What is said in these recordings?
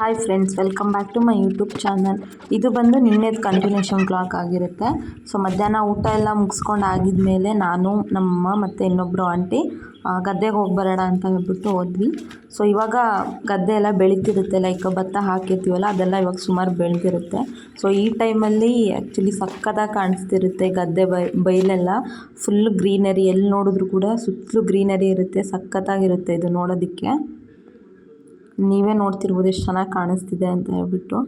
Hi friends welcome back to my YouTube channel ಇದು ಬಂದು ನಿನ್ನೆದು ಕಂಟಿನ್ಯೂಷನ್ ಕ್ಲಾಕ್ ಆಗಿರುತ್ತೆ. ಸೊ ಮಧ್ಯಾಹ್ನ ಊಟ ಎಲ್ಲ ಮುಗಿಸ್ಕೊಂಡು ಆಗಿದ್ಮೇಲೆ ನಾನು, ನಮ್ಮಮ್ಮ ಮತ್ತು ಇನ್ನೊಬ್ಬರು ಆಂಟಿ ಗದ್ದೆಗೆ ಹೋಗಿ ಬರೋಣ ಅಂತ ಹೇಳ್ಬಿಟ್ಟು ಹೋದ್ವಿ. ಸೊ ಇವಾಗ ಗದ್ದೆ ಎಲ್ಲ ಬೆಳೀತಿರುತ್ತೆ ಲೈಕ್ ಭತ್ತ ಹಾಕಿರ್ತೀವಲ್ಲ, ಅದೆಲ್ಲ ಇವಾಗ ಸುಮಾರು ಬೆಳೆದಿರುತ್ತೆ. ಸೊ ಈ ಟೈಮಲ್ಲಿ ಆ್ಯಕ್ಚುಲಿ ಸಕ್ಕತ್ತಾಗಿ ಕಾಣಿಸ್ತಿರುತ್ತೆ ಗದ್ದೆ ಬೈ, ಬೈಲೆಲ್ಲ. ಫುಲ್ ಗ್ರೀನರಿ ಎಲ್ಲಿ ನೋಡಿದ್ರು ಕೂಡ ಸುತ್ತಲೂ ಗ್ರೀನರಿ ಇರುತ್ತೆ, ಸಕ್ಕತ್ತಾಗಿರುತ್ತೆ ಇದು ನೋಡೋದಕ್ಕೆ. ನೀವೇ ನೋಡ್ತಿರ್ಬೋದು ಎಷ್ಟು ಚೆನ್ನಾಗಿ ಕಾಣಿಸ್ತಿದೆ ಅಂತ ಹೇಳ್ಬಿಟ್ಟು.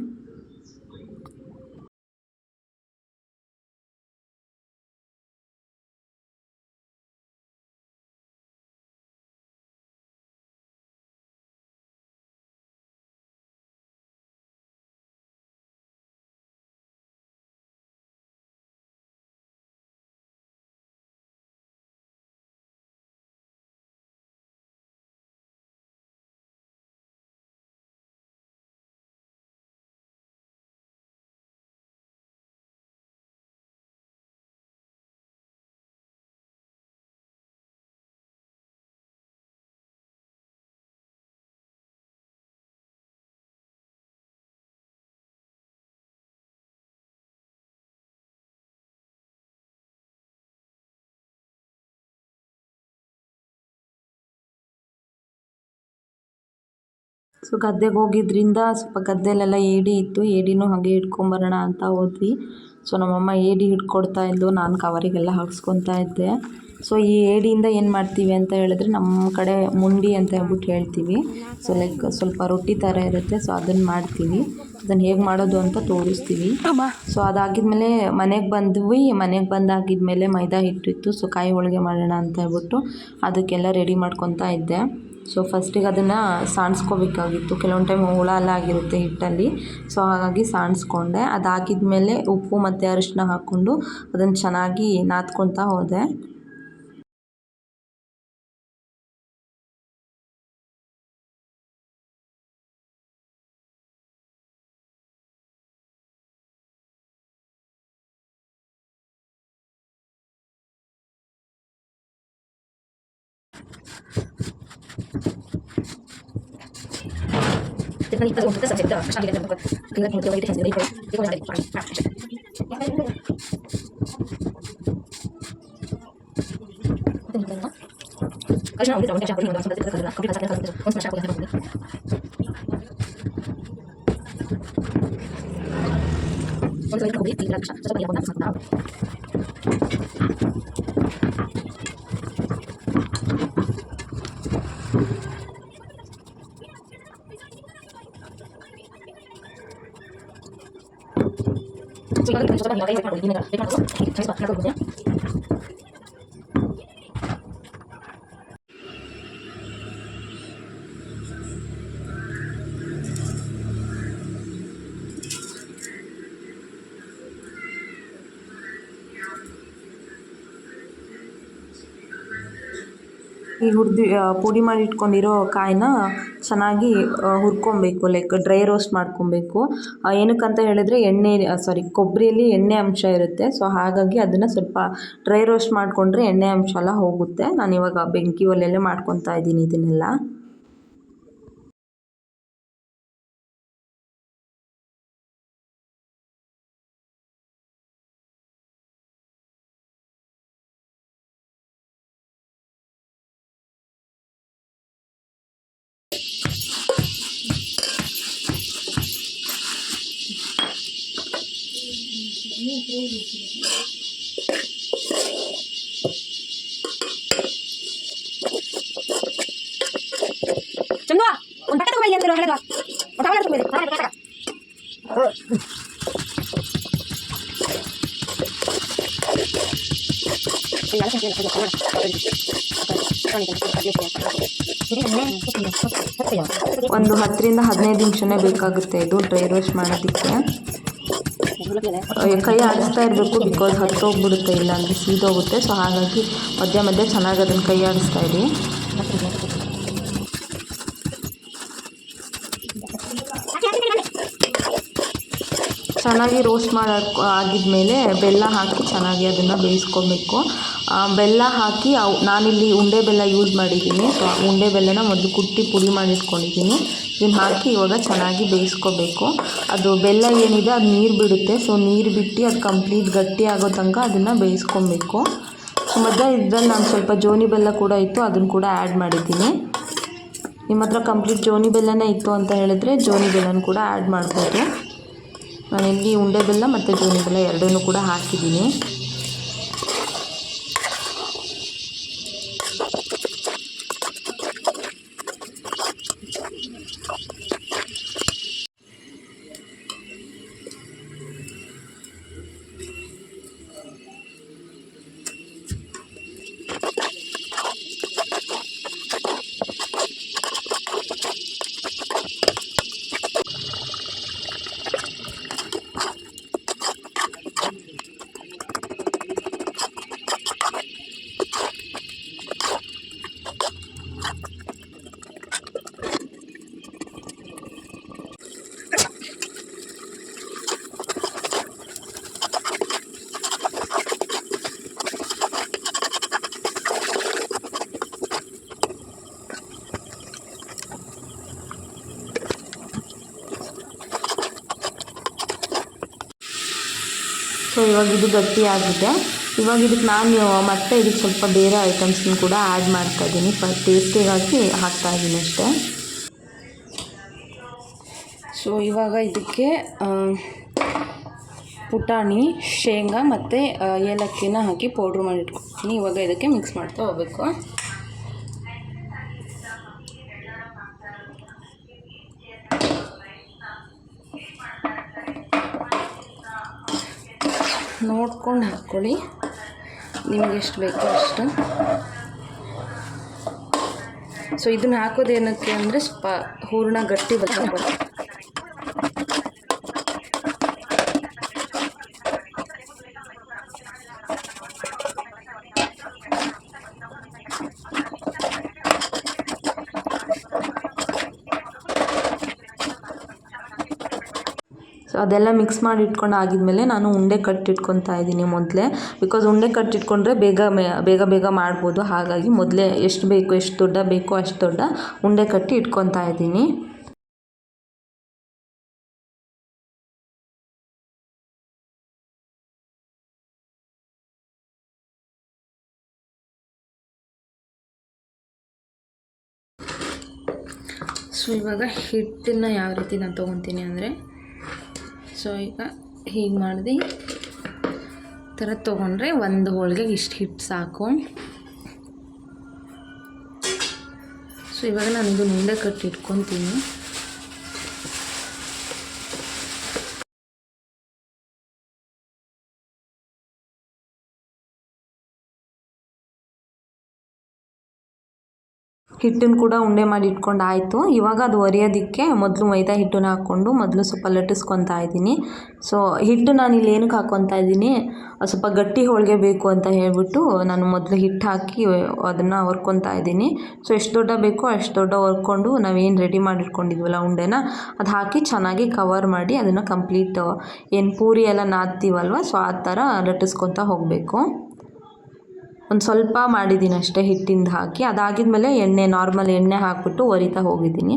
ಸೊ ಗದ್ದೆಗೆ ಹೋಗಿದ್ರಿಂದ ಸ್ವಲ್ಪ ಗದ್ದೆಲೆಲ್ಲ ಏಡಿ ಇತ್ತು. ಏಡಿನೂ ಹಾಗೆ ಹಿಡ್ಕೊಂಬರೋಣ ಅಂತ ಹೋದ್ವಿ. ಸೊ ನಮ್ಮಮ್ಮ ಏಡಿ ಹಿಡ್ಕೊಡ್ತಾ ಇದ್ಲು. ನಾನು ಕವರಿಗೆಲ್ಲ ಹಾಕ್ಸ್ಕೊತಾ ಇದ್ದೆ. ಸೊ ಈ ಏಡಿಯಿಂದ ಏನು ಮಾಡ್ತೀವಿ ಅಂತ ಹೇಳಿದ್ರೆ ನಮ್ಮ ಕಡೆ ಮುಂಡಿ ಅಂತ ಹೇಳ್ಬಿಟ್ಟು ಹೇಳ್ತೀವಿ. ಸೊ ಲೈಕ್ ಸ್ವಲ್ಪ ರೊಟ್ಟಿ ಥರ ಇರುತ್ತೆ. ಸೊ ಅದನ್ನು ಮಾಡ್ತೀವಿ. ಅದನ್ನು ಹೇಗೆ ಮಾಡೋದು ಅಂತ ತೋರಿಸ್ತೀವಿ. ಸೊ ಅದಾಗಿದ್ಮೇಲೆ ಮನೆಗೆ ಬಂದ್ವಿ. ಮನೆಗೆ ಬಂದಾಗಿದ್ಮೇಲೆ ಮೈದಾ ಹಿಟ್ಟಿತ್ತು. ಸೊ ಕಾಯಿ ಹೋಳಿಗೆ ಮಾಡೋಣ ಅಂತ ಹೇಳ್ಬಿಟ್ಟು ಅದಕ್ಕೆಲ್ಲ ರೆಡಿ ಮಾಡ್ಕೊತಾ ಇದ್ದೆ. ಸೊ ಫಸ್ಟಿಗೆ ಅದನ್ನು ಸಾಣಿಸ್ಕೋಬೇಕಾಗಿತ್ತು ಕೆಲವೊಂದು ಟೈಮ್ ಹುಳ ಎಲ್ಲ ಆಗಿರುತ್ತೆ ಹಿಟ್ಟಲ್ಲಿ. ಸೊ ಹಾಗಾಗಿ ಸಾಣಿಸ್ಕೊಂಡೆ ಅದಾಗಿದ್ಮೇಲೆ ಉಪ್ಪು ಮತ್ತು ಅರಿಶಿನ ಹಾಕ್ಕೊಂಡು ಅದನ್ನು ಚೆನ್ನಾಗಿ ನಾದ್ಕೊತಾ ಹೋದೆ. 这个你这个我这个是这个上面的那个跟那个给我一个天线的一块，一块两点，两块。而且我们找人家，不是用的，从这个这个口子，口鼻口子，口鼻口子，从这个下口子。我们找一个口鼻，鼻子上，这个鼻子不能碰到。ಹುರಿದು ಪುಡಿ ಮಾಡಿ ಇಟ್ಕೊಂಡಿರೋ ಕಾಯಿನ ಚೆನ್ನಾಗಿ ಹುರ್ಕೊಬೇಕು ಲೈಕ್ ಡ್ರೈ ರೋಸ್ಟ್ ಮಾಡ್ಕೊಬೇಕು. ಏನಕ್ಕಂತ ಹೇಳಿದ್ರೆ ಎಣ್ಣೆ ಸಾರಿ ಕೊಬ್ಬರಿಯಲ್ಲಿ ಎಣ್ಣೆ ಅಂಶ ಇರುತ್ತೆ. ಸೊ ಹಾಗಾಗಿ ಅದನ್ನು ಸ್ವಲ್ಪ ಡ್ರೈ ರೋಸ್ಟ್ ಮಾಡಿಕೊಂಡ್ರೆ ಎಣ್ಣೆ ಅಂಶ ಎಲ್ಲ ಹೋಗುತ್ತೆ. ನಾನು ಇವಾಗ ಬೆಂಕಿ ಒಲೆಯಲ್ಲೇ ಮಾಡ್ಕೊತಾ ಇದ್ದೀನಿ ಇದನ್ನೆಲ್ಲ. ಚಂದು ಒಂದು ತಗೊಂಡು ಅಂತ ಒಂದು ಹತ್ತರಿಂದ ಹದಿನೈದು ನಿಮಿಷನೇ ಬೇಕಾಗುತ್ತೆ ಇದು ಡ್ರೈ ರೋಸ್ಟ್ ಮಾಡೋದಕ್ಕೆ. ಕೈ ಆಡಿಸ್ತಾ ಇರಬೇಕು ಬಿಕಾಸ್ ಹತ್ತೋಗ್ಬಿಡುತ್ತೆ ಇಲ್ಲ ಅಂದರೆ ಸೀದೋಗುತ್ತೆ ಸೊ ಹಾಗಾಗಿ ಮಧ್ಯ ಮಧ್ಯೆ ಚೆನ್ನಾಗಿ ಅದನ್ನು ಕೈ ಆಡಿಸ್ತಾ ಇರಿ. ಚೆನ್ನಾಗಿ ರೋಸ್ಟ್ ಮಾಡ ಆಗಿದ್ಮೇಲೆ ಬೆಲ್ಲ ಹಾಕಿ ಚೆನ್ನಾಗಿ ಅದನ್ನು ಬೇಯಿಸ್ಕೊಬೇಕು. ಬೆಲ್ಲ ಹಾಕಿ ಅವು ನಾನಿಲ್ಲಿ ಉಂಡೆ ಬೆಲ್ಲ ಯೂಸ್ ಮಾಡಿದ್ದೀನಿ. ಸೊ ಉಂಡೆ ಬೆಲ್ಲನ ಮೊದಲು ಕುಟ್ಟಿ ಪುಡಿ ಮಾಡಿಸ್ಕೊಂಡಿದ್ದೀನಿ. ಇದನ್ನು ಹಾಕಿ ಇವಾಗ ಚೆನ್ನಾಗಿ ಬೇಯಿಸ್ಕೋಬೇಕು. ಅದು ಬೆಲ್ಲ ಏನಿದೆ ಅದು ನೀರು ಬಿಡುತ್ತೆ. ಸೊ ನೀರು ಬಿಟ್ಟು ಅದು ಕಂಪ್ಲೀಟ್ ಗಟ್ಟಿ ಆಗೋ ತನಕ ಅದನ್ನು ಬೇಯಿಸ್ಕೊಬೇಕು. ಸೊ ಮಧ್ಯ ಇದ್ರಲ್ಲಿ ನಾನು ಸ್ವಲ್ಪ ಜೋನಿ ಬೆಲ್ಲ ಕೂಡ ಇತ್ತು, ಅದನ್ನು ಕೂಡ ಆ್ಯಡ್ ಮಾಡಿದ್ದೀನಿ. ನಿಮ್ಮ ಹತ್ರ ಕಂಪ್ಲೀಟ್ ಜೋನಿ ಬೆಲ್ಲನೇ ಇತ್ತು ಅಂತ ಹೇಳಿದ್ರೆ ಜೋನಿ ಬೆಲ್ಲನ ಕೂಡ ಆ್ಯಡ್ ಮಾಡ್ಬೋದು. ನಾನಿಲ್ಲಿ ಉಂಡೆ ಬೆಲ್ಲ ಮತ್ತು ಜೋನಿ ಬೆಲ್ಲ ಎರಡನ್ನೂ ಕೂಡ ಹಾಕಿದ್ದೀನಿ. ಸೊ ಇವಾಗ ಇದು ಗಟ್ಟಿ ಆಗಿದೆ. ಇವಾಗ ಇದಕ್ಕೆ ನಾನು, ಮತ್ತೆ ಇದಕ್ಕೆ ಸ್ವಲ್ಪ ಬೇರೆ ಐಟಮ್ಸ್ನ ಕೂಡ ಆ್ಯಡ್ ಮಾಡ್ತಾ ಇದ್ದೀನಿ. ಫಸ್ಟ್ ಟೇಸ್ಟಿಗಾಗಿ ಹಾಕ್ತಾ ಇದ್ದೀನಿ ಅಷ್ಟೇ. ಸೊ ಇವಾಗ ಇದಕ್ಕೆ ಪುಟಾಣಿ, ಶೇಂಗಾ ಮತ್ತು ಏಲಕ್ಕಿನ ಹಾಕಿ ಪೌಡ್ರ್ ಮಾಡಿ ಇಟ್ಕೊಳ್ತೀನಿ ಇವಾಗ ಇದಕ್ಕೆ ಮಿಕ್ಸ್ ಮಾಡ್ತಾ ಹೋಗ್ಬೇಕು. ನೋಡ್ಕೊಂಡು ಹಾಕ್ಕೊಳ್ಳಿ. ನಿಮ್ಗೆ ಎಷ್ಟು ಬೇಕೋ ಅಷ್ಟು. ಸೊ ಇದನ್ನ ಹಾಕೋದು ಏನಕ್ಕೆ ಅಂದರೆ ಸ್ವಲ್ಪ ಹೂರಣ ಗಟ್ಟಿ ಬರ್ತದೆ ಅದೆಲ್ಲ ಮಿಕ್ಸ್ ಮಾಡಿ ಇಟ್ಕೊಂಡು ಆಗಿದ್ಮೇಲೆ ನಾನು ಉಂಡೆ ಕಟ್ಟಿಟ್ಕೊತಾ ಇದ್ದೀನಿ ಮೊದಲೇ. ಬಿಕಾಸ್ ಉಂಡೆ ಕಟ್ಟಿಟ್ಕೊಂಡ್ರೆ ಬೇಗ ಬೇಗ ಬೇಗ ಮಾಡ್ಬೋದು. ಹಾಗಾಗಿ ಮೊದಲೇ ಎಷ್ಟು ಬೇಕು, ಎಷ್ಟು ದೊಡ್ಡ ಬೇಕೋ, ಅಷ್ಟು ದೊಡ್ಡ ಉಂಡೆ ಕಟ್ಟಿ ಇಟ್ಕೊತಾ ಇದ್ದೀನಿ. ಸೊ ಇವಾಗ ಹಿಟ್ಟನ್ನು ಯಾವ ರೀತಿ ನಾನು ತೊಗೊತೀನಿ ಅಂದರೆ ಸೊ ಈಗ ಹೀಗೆ ಮಾಡಿದೆ. ಥರ ತೊಗೊಂಡ್ರೆ ಒಂದು ಹೋಳಿಗೆ ಇಷ್ಟು ಹಿಟ್ಟು ಸಾಕು. ಸೊ ಇವಾಗ ನಾನು ಇದು ಉಂಡೆ ಕಟ್ಟಿ ಹಿಟ್ಟನ್ನು ಕೂಡ ಉಂಡೆ ಮಾಡಿ ಇಟ್ಕೊಂಡು ಆಯಿತು. ಇವಾಗ ಅದು ಒರೆಯೋದಕ್ಕೆ ಮೊದಲು ಮೈದಾ ಹಿಟ್ಟನ್ನು ಹಾಕ್ಕೊಂಡು ಮೊದಲು ಸ್ವಲ್ಪ ಲಟ್ಟಿಸ್ಕೊತಾ ಇದ್ದೀನಿ. ಸೊ ಹಿಟ್ಟು ನಾನು ಇಲ್ಲಿ ಏನಕ್ಕೆ ಹಾಕ್ಕೊತಾ ಇದ್ದೀನಿ? ಸ್ವಲ್ಪ ಗಟ್ಟಿ ಹೋಳಿಗೆ ಬೇಕು ಅಂತ ಹೇಳಿಬಿಟ್ಟು ನಾನು ಮೊದಲು ಹಿಟ್ಟು ಹಾಕಿ ಅದನ್ನು ಹೊರ್ಕೊತಾ ಇದ್ದೀನಿ. ಸೊ ಎಷ್ಟು ದೊಡ್ಡ ಬೇಕೋ ಅಷ್ಟು ದೊಡ್ಡ ಹೊರ್ಕೊಂಡು ನಾವೇನು ರೆಡಿ ಮಾಡಿ ಇಟ್ಕೊಂಡಿದ್ವಲ್ಲ ಉಂಡೆನ, ಅದು ಹಾಕಿ ಚೆನ್ನಾಗಿ ಕವರ್ ಮಾಡಿ ಅದನ್ನು ಕಂಪ್ಲೀಟ್ ಏನು ಪೂರಿ ಎಲ್ಲ ನಾದ್ತೀವಲ್ವ, ಸೊ ಆ ಥರ ಲಟ್ಟಿಸ್ಕೊತಾ ಹೋಗಬೇಕು. ಒಂದು ಸ್ವಲ್ಪ ಮಾಡಿದ್ದೀನಿ ಅಷ್ಟೇ ಹಿಟ್ಟಿಂದ ಹಾಕಿ ಅದಾಗಿದ್ಮೇಲೆ ಎಣ್ಣೆ ನಾರ್ಮಲ್ ಎಣ್ಣೆ ಹಾಕಿಬಿಟ್ಟು ಒರಿತಾ ಹೋಗಿದ್ದೀನಿ.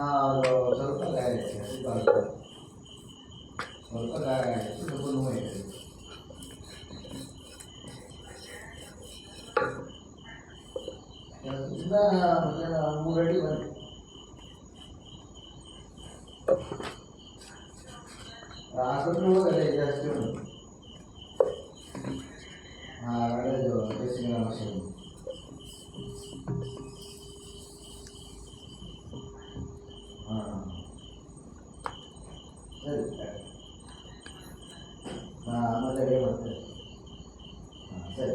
ಸ್ವಲ್ಪ ಗಾಯ ಇದೆ ಸ್ವಲ್ಪ ಅಲ್ಲ. ಸ್ವಲ್ಪ ಗಾಯ ಆಯಿತು ಸ್ವಲ್ಪ ನೋವಾಯಿತು ಕೆಲಸದಿಂದ ಮಧ್ಯಾಹ್ನ ಮೂರು ಅಡಿ ಬಂದೆ ಆಸ್ಪತ್ರೆ ಹೋಗಲ್ಲ அமிர்தவே வந்து சரி.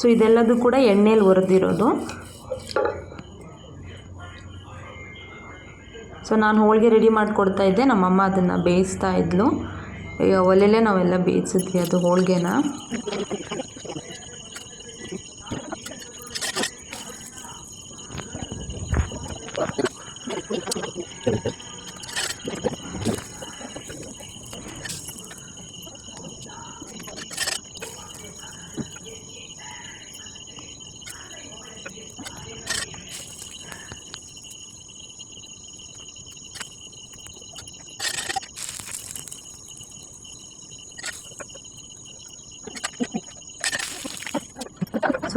ಸೊ ಇದೆಲ್ಲದೂ ಕೂಡ ಎಣ್ಣೆಯಲ್ಲಿ ಹುರಿದಿರೋದು ಸೊ ನಾನು ಹೋಳಿಗೆ ರೆಡಿ ಮಾಡಿಕೊಡ್ತಾ ಇದ್ದೆ. ನಮ್ಮಮ್ಮ ಅದನ್ನು ಬೇಯಿಸ್ತಾ ಇದ್ಲು. ಒಲೆಯಲ್ಲೇ ನಾವೆಲ್ಲ ಬೇಯಿಸಿದ್ವಿ ಅದು ಹೋಳಿಗೆನ.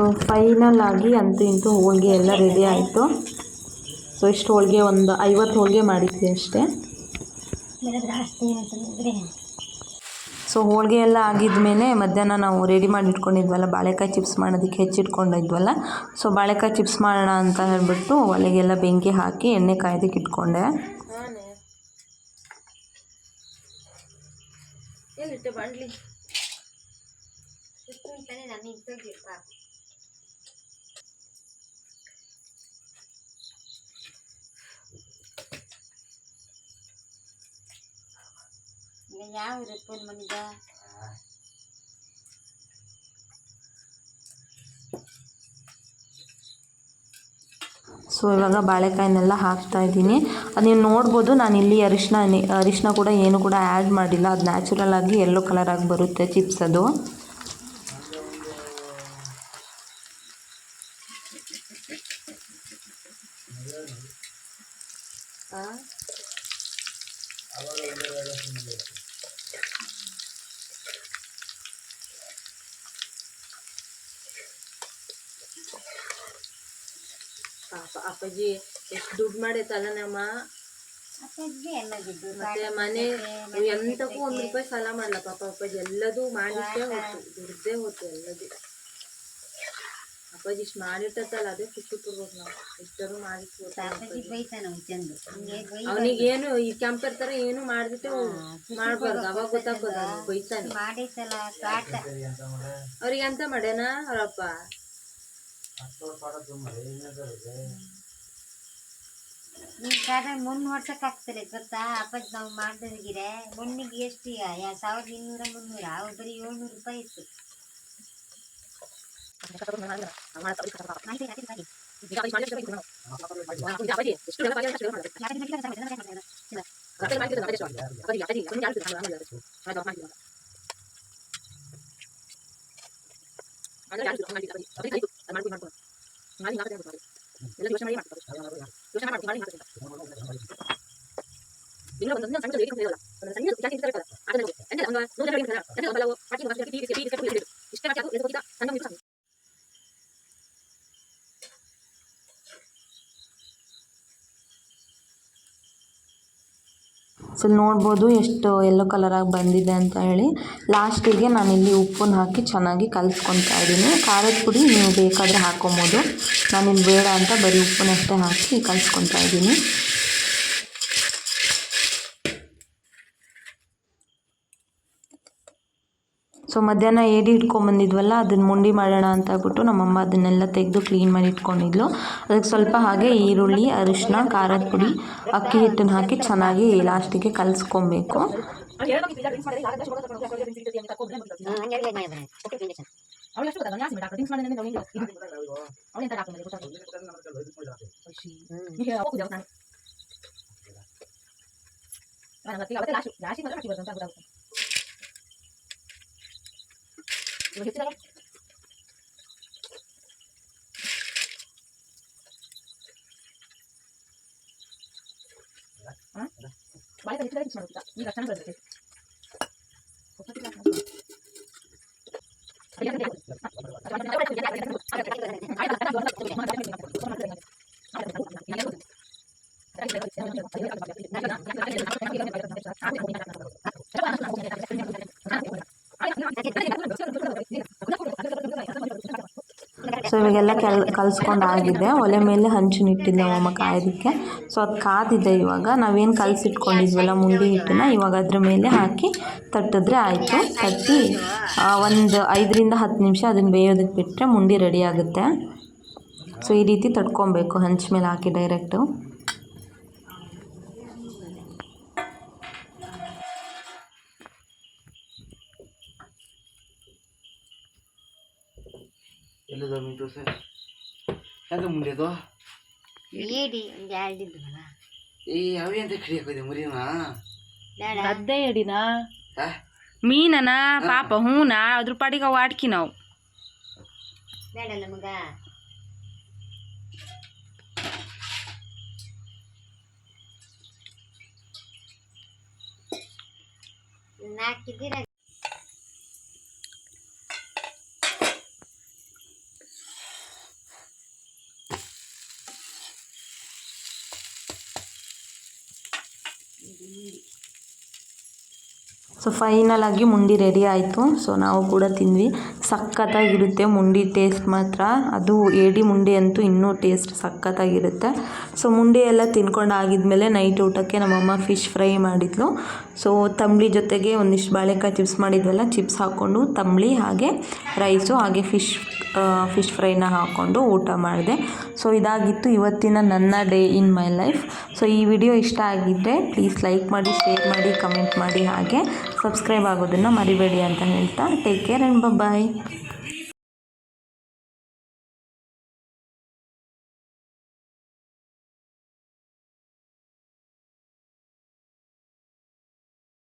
ಸೊ ಫೈನಲ್ ಆಗಿ ಅಂತೂ ಇಂತೂ ಹೋಳಿಗೆ ಎಲ್ಲ ರೆಡಿ ಆಯಿತು. ಸೊ ಇಷ್ಟು ಹೋಳಿಗೆ ಒಂದು ಐವತ್ತು ಹೋಳಿಗೆ ಮಾಡಿದ್ವಿ ಅಷ್ಟೇ. ಸೊ ಹೋಳಿಗೆ ಎಲ್ಲ ಆಗಿದ್ಮೇಲೆ ಮಧ್ಯಾಹ್ನ ನಾವು ರೆಡಿ ಮಾಡಿ ಇಟ್ಕೊಂಡಿದ್ವಲ್ಲ, ಬಾಳೆಕಾಯಿ ಚಿಪ್ಸ್ ಮಾಡೋದಕ್ಕೆ ಹೆಚ್ಚಿಟ್ಕೊಂಡಿದ್ವಲ್ಲ ಸೊ ಬಾಳೆಕಾಯಿ ಚಿಪ್ಸ್ ಮಾಡೋಣ ಅಂತ ಹೇಳ್ಬಿಟ್ಟು ಒಲೆಗೆಲ್ಲ ಬೆಂಕಿ ಹಾಕಿ ಎಣ್ಣೆ ಕಾಯ್ದಕ್ಕೆ ಇಟ್ಕೊಂಡೆ. ಎಲ್ಲಿಟ್ಟೆ ಯಾವ ಇರುತ್ತೆ ಸೊ ಇವಾಗ ಬಾಳೆಕಾಯಿನೆಲ್ಲ ಹಾಕ್ತಾ ಇದ್ದೀನಿ. ಅದು ನೀವು ನೋಡ್ಬೋದು, ನಾನು ಇಲ್ಲಿ ಅರಿಶಿನ ಅರಿಶಿನ ಕೂಡ ಏನು ಕೂಡ ಆ್ಯಡ್ ಮಾಡಿಲ್ಲ. ಅದು ನ್ಯಾಚುರಲ್ ಆಗಿ ಎಲ್ಲೋ ಕಲರ್ ಆಗಿ ಬರುತ್ತೆ ಚಿಪ್ಸ್ ಅದು ಅಪ್ಪಾಜಿ ಎಷ್ಟು ದುಡ್ಡು ಮಾಡೈತಲ್ಲ ನಮ್ಮ ಮತ್ತೆ ಮನೆ ಎಂತಕ್ಕೂ ಒಂದ್ ರೂಪಾಯಿ ಸಾಲ ಮಾಡಲ್ಲ ಪಾಪ ಅಪ್ಪಾಜಿ? ಎಲ್ಲದೂ ಮಾಡಿದ್ದೇ ಹೋಯ್ತು ದುಡ್ದೇ ಹೋಯ್ತು ಎಲ್ಲದೂ. ಅಪ್ಪಾಜಿ ಇಷ್ಟು ಮಾಡಿರ್ತಲ್ಲ ಅದೇ ಖುಷಿ ಕೊಡ್ಬೇಕು ನಾವು. ಇಷ್ಟರು ಅವನಿಗೆ ಅವನಿಗೇನು ಈ ಕ್ಯಾಂಪರ್ ತರ ಏನು ಮಾಡ್ಬಿಟ್ಟು ಮಾಡ್ಬಾರ್ದು. ಅವಾಗ ಗೊತ್ತಾಗ್ಬೋದು ಅವ್ನು ಬೈತಾನೆ. ಅವ್ರಿಗೆ ಎಂತ ಮಾಡ್ಯಾನ ಅವರಪ್ಪ ಮಣ್ಣು ಹೊಡ್ಸಕ್ ಆಗ್ತದೆ ಗೊತ್ತಾ ಅಪ್ಪಾಜಿ ನಾವು ಮಾಡ್ದಿದ್ರೆ ಮಣ್ಣಿಗೆ ಎಷ್ಟು ಈಗ ಯಾ- ಸಾವಿರದ ಇನ್ನೂರ ಮುನ್ನೂರ ಅವ್ರು ಬರೀ ಏಳ್ನೂರು ರೂಪಾಯಿ ಇತ್ತು ಸೊ ಇಲ್ಲಿ ನೋಡ್ಬೋದು ಎಷ್ಟು ಯೆಲ್ಲೋ ಕಲರಾಗಿ ಬಂದಿದೆ ಅಂತ ಹೇಳಿ. ಲಾಸ್ಟಿಗೆ ನಾನಿಲ್ಲಿ ಉಪ್ಪನ್ನ ಹಾಕಿ ಚೆನ್ನಾಗಿ ಕಲಿಸ್ಕೊತಾ ಇದ್ದೀನಿ. ಖಾರದ ಪುಡಿ ನೀವು ಬೇಕಾದರೆ ಹಾಕ್ಕೊಬೋದು ನಾನಿಲ್ಲಿ ಬೇಡ ಅಂತ ಬರೀ ಉಪ್ಪನ್ನಷ್ಟೇ ಹಾಕಿ ಕಲಿಸ್ಕೊತಾ ಇದ್ದೀನಿ. ಸೊ ಮಧ್ಯಾಹ್ನ ಏಡಿ ಇಟ್ಕೊಂಬಂದಿದ್ವಲ್ಲ ಅದನ್ನ ಮುಂಡಿ ಮಾಡೋಣ ಅಂತ ಹೇಳ್ಬಿಟ್ಟು ನಮ್ಮಮ್ಮ ಅದನ್ನೆಲ್ಲ ತೆಗೆದು ಕ್ಲೀನ್ ಮಾಡಿ ಇಟ್ಕೊಂಡಿದ್ಲು. ಅದಕ್ಕೆ ಸ್ವಲ್ಪ ಹಾಗೆ ಈರುಳ್ಳಿ ಅರಿಶಿನ ಖಾರದ ಪುಡಿ, ಅಕ್ಕಿ ಹಿಟ್ಟನ್ನು ಹಾಕಿ ಚೆನ್ನಾಗಿ ಲಾಸ್ಟಿಗೆ ಕಲಿಸ್ಕೊಬೇಕು. 이거 해치다가 응? 말했다 해치다가 해치면 어떡하 니가 장사를 ಕೆಲ್ ಕಲಸ್ಕೊಂಡಾಗಿದೆ ಒಲೆ ಮೇಲೆ ಹಂಚು ಇಟ್ಟಿದ್ದೆ ನಮ್ಮಮ್ಮ ಕಾಯೋದಕ್ಕೆ. ಸೊ ಅದು ಕಾದಿದೆ ಇವಾಗ. ನಾವೇನು ಕಲಸಿಟ್ಕೊಂಡಿದ್ವಲ್ಲ ಮುಂಡಿ ಹಿಟ್ಟನ್ನ, ಇವಾಗ ಅದ್ರ ಮೇಲೆ ಹಾಕಿ ತಟ್ಟಿದ್ರೆ ಆಯಿತು. ತಟ್ಟಿ ಒಂದು ಐದರಿಂದ ಹತ್ತು ನಿಮಿಷ ಅದನ್ನು ಬೇಯೋದಕ್ಕೆ ಬಿಟ್ಟರೆ ಮುಂಡಿ ರೆಡಿ ಆಗುತ್ತೆ. ಸೊ ಈ ರೀತಿ ತಟ್ಕೊಬೇಕು. ಹಂಚ್ ಮೇಲೆ ಹಾಕಿ ಡೈರೆಕ್ಟು ಎಲ್ಲದ ಮಿಂಟು ಸರ್? ಹೆಂಗ ಮುಂಡೆದು ಏಡಿ ಒಂದು ಎರಡು ಇದ್ವಲ್ಲ ಏ ಅವೇ ಅಂತ ಕಡಿಯಾಕೋದೆ ಮುರಿನ ಬೇಡ. ಗದ್ದೆ ಎಡಿನಾ ಮೀನನ ಪಾಪ ಹೂನಾ ಅದ್ರ ಪಾಡಿಗೆ ಅವು ಆಡ್ಕಿ ನಾವು. ಬೇಡಲ್ಲ ಮಗ. ನಾಲ್ಕಿದ್ದೀರ ಸೊ ಫೈನಲ್ ಆಗಿ ಮುಂಡಿ ರೆಡಿ ಆಯಿತು. ಸೊ ನಾವು ಕೂಡ ತಿಂದ್ವಿ. ಸಖತ್ತಾಗಿರುತ್ತೆ ಮುಂಡಿ ಟೇಸ್ಟ್ ಮಾತ್ರ. ಅದು ಏಡಿ ಮುಂಡಿ ಅಂತೂ ಇನ್ನೂ ಟೇಸ್ಟ್ ಸಖತ್ತಾಗಿರುತ್ತೆ. ಸೊ ಮುಂಡಿ ಎಲ್ಲ ತಿನ್ಕೊಂಡು ಆಗಿದ್ಮೇಲೆ ನೈಟ್ ಊಟಕ್ಕೆ ನಮ್ಮಮ್ಮ ಫಿಶ್ ಫ್ರೈ ಮಾಡಿದ್ಲು. ಸೊ ತಂಬ್ಳಿ ಜೊತೆಗೆ ಒಂದಿಷ್ಟು ಬಾಳೆಕಾಯಿ ಚಿಪ್ಸ್ ಮಾಡಿದ್ವಲ್ಲ ಚಿಪ್ಸ್ ಹಾಕ್ಕೊಂಡು ತಂಬಳಿ ಹಾಗೆ ರೈಸು ಹಾಗೆ ಫಿಶ್ ಫಿಶ್ ಫ್ರೈನ ಹಾಕ್ಕೊಂಡು ಊಟ ಮಾಡಿದೆ. ಸೊ ಇದಾಗಿತ್ತು ಇವತ್ತಿನ ನನ್ನ day in my life so ಈ ವಿಡಿಯೋ ಇಷ್ಟ ಆಗಿದ್ದರೆ ಪ್ಲೀಸ್ ಲೈಕ್ ಮಾಡಿ ಶೇರ್ ಮಾಡಿ ಕಮೆಂಟ್ ಮಾಡಿ ಹಾಗೆ ಸಬ್ಸ್ಕ್ರೈಬ್ ಆಗೋದನ್ನು ಮರಿಬೇಡಿ ಅಂತ ಹೇಳ್ತಾ. Take care and bye